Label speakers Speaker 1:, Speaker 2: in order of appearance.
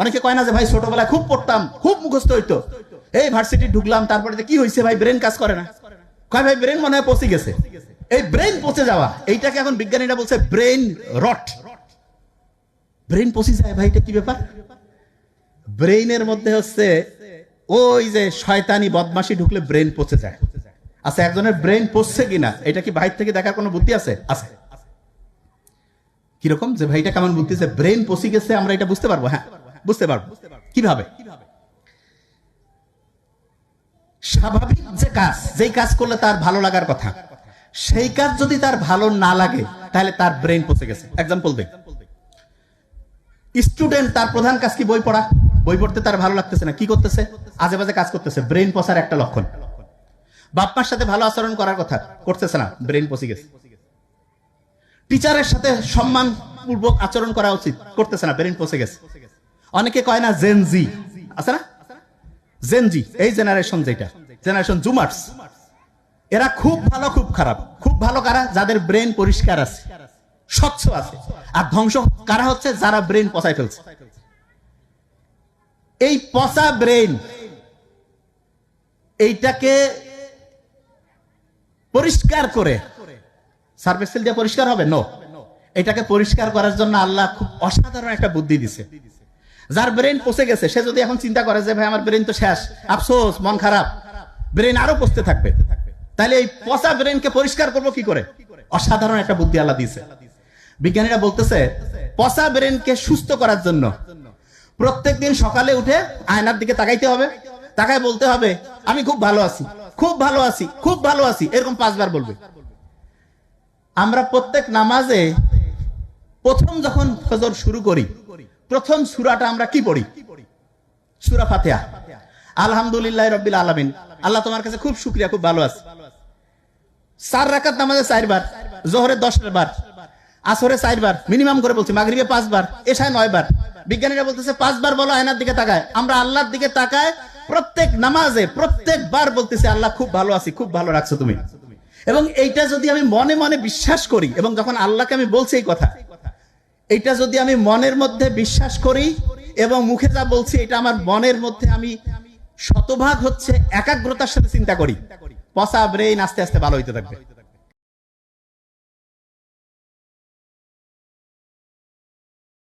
Speaker 1: অনেকে কয় না যে ভাই ছোটবেলায় খুব পড়তাম, খুব মুখস্থ হইতো। এই ভার্সিটি ঢুকলাম, তারপরে কি হয়েছে ভাই ব্রেন কাজ করে না। কয় ভাই ব্রেন মনে হয় পচে গেছে। এই ব্রেন পচে যাওয়া, এইটাকে এখন বিজ্ঞানীরা বলছে ব্রেন রট ব্রেন পচে যায় ভাই, এটা কি ব্যাপার? ব্রেইনের মধ্যে হচ্ছে ওই যে শয়তানি বদমাশি ঢুকলে ব্রেন পচে যায়। আচ্ছা একজনের ব্রেন পচছে কিনা, এটা কি বাইরে থেকে দেখার কোনো বুদ্ধি আছে? আছে। কীরকম? যে ভাইটা কেমন বুদ্ধি? যে ব্রেন পচে গেছে, আমরা এটা বুঝতে পারব হ্যাঁ। বুঝতে পারব। কীভাবে? স্বাভাবিক যে কাজ, যেই কাজ করলে তার ভালো লাগার কথা, সেই কাজ যদি তার ভালো না লাগে, তাহলে তার ব্রেন পচে গেছে। এক্সাম্পল দেখ স্টুডেন্ট তার প্রধান কাজ কি? বই পড়া। বই পড়তে তার ভালো লাগতেছে না। কি করতেছে? আজে বাজে কাজ করতেছে। ব্রেন পচার একটা লক্ষণ। বাপ্পার সাথে ভালো আচরণ করার কথা করতেছে না। ব্রেন পচে গেছে। টিচারের সাথে সম্মান পূর্বক আচরণ করা উচিত। করতেছে না। ব্রেন পচে গেছে। অনেকে কয় না জেনজি আছে না? জেনজি এই জেনারেশন যেটা। জেনারেশন জুমার্স এরা খুব ভালো, খুব খারাপ। খুব ভালো কারা? যাদের ব্রেন পরিষ্কার আছে, স্বচ্ছ আছে। আর ধ্বংস কারা হচ্ছে? যারা ব্রেন পচাই ফেলছে। এই পচা ব্রেন এইটাকে পরিষ্কার করে সার্ভিসেল দিয়ে পরিষ্কার হবে? নো এটাকে পরিষ্কার করার জন্য আল্লাহ খুব অসাধারণ একটা বুদ্ধি দিছে। যার ব্রেন পচে গেছে, সে যদি এখন চিন্তা করে যে, ভাই, আমার ব্রেন তো শেষ, আফসোস, মন খারাপ। ব্রেন আরও পচতে থাকবে। তাহলে এই পচা ব্রেনকে পরিষ্কার করব কি করে? অসাধারণ একটা বুদ্ধি আল্লাহ দিয়েছে। বিজ্ঞানীরা বলতেছে, পচা ব্রেনকে সুস্থ করার জন্য প্রত্যেকদিন সকালে উঠে আয়নার দিকে তাকাইতে হবে। তাকায় বলতে হবে, আমি খুব ভালো আছি, খুব ভালো আছি, খুব ভালো আছি। এরকম পাঁচবার বলবে। আমরা প্রত্যেক নামাজে প্রথম যখন ফজর শুরু করি প্রথম সুরাটা আমরা কি পড়ি? সুরা ফাতিহা। আলহামদুলিল্লাহ রব্বিল আলামিন। আল্লাহ তোমার কাছে খুব শুকরিয়া, খুব ভালো আছে। চার রাকাত নামাজে চারবার, জোহরে দশটা বার আসরে চারবার, মিনিমাম করে বলছি, মাগরিবে পাঁচবার, এশায় নয়বার। বিজ্ঞানীরা বলতেছে, পাঁচবার বলো, আয়নার দিকে তাকায়। আমরা আল্লাহর দিকে তাকায়, প্রত্যেক নামাজে প্রত্যেকবার বলতেছে, আল্লাহ খুব ভালো আছি, খুব ভালো রাখছো তুমি। এবং এইটা যদি আমি মনে মনে বিশ্বাস করি, এবং যখন আল্লাহকে আমি বলছি এই কথা এটা যদি আমি মনের মধ্যে বিশ্বাস করি এবং মুখে যা বলছি, এটা আমার মনের মধ্যে আমি শতভাগ হচ্ছে একাগ্রতার সাথে চিন্তা করি। পচা ব্রেইন আস্তে আস্তে ভালো হইতে থাকবে।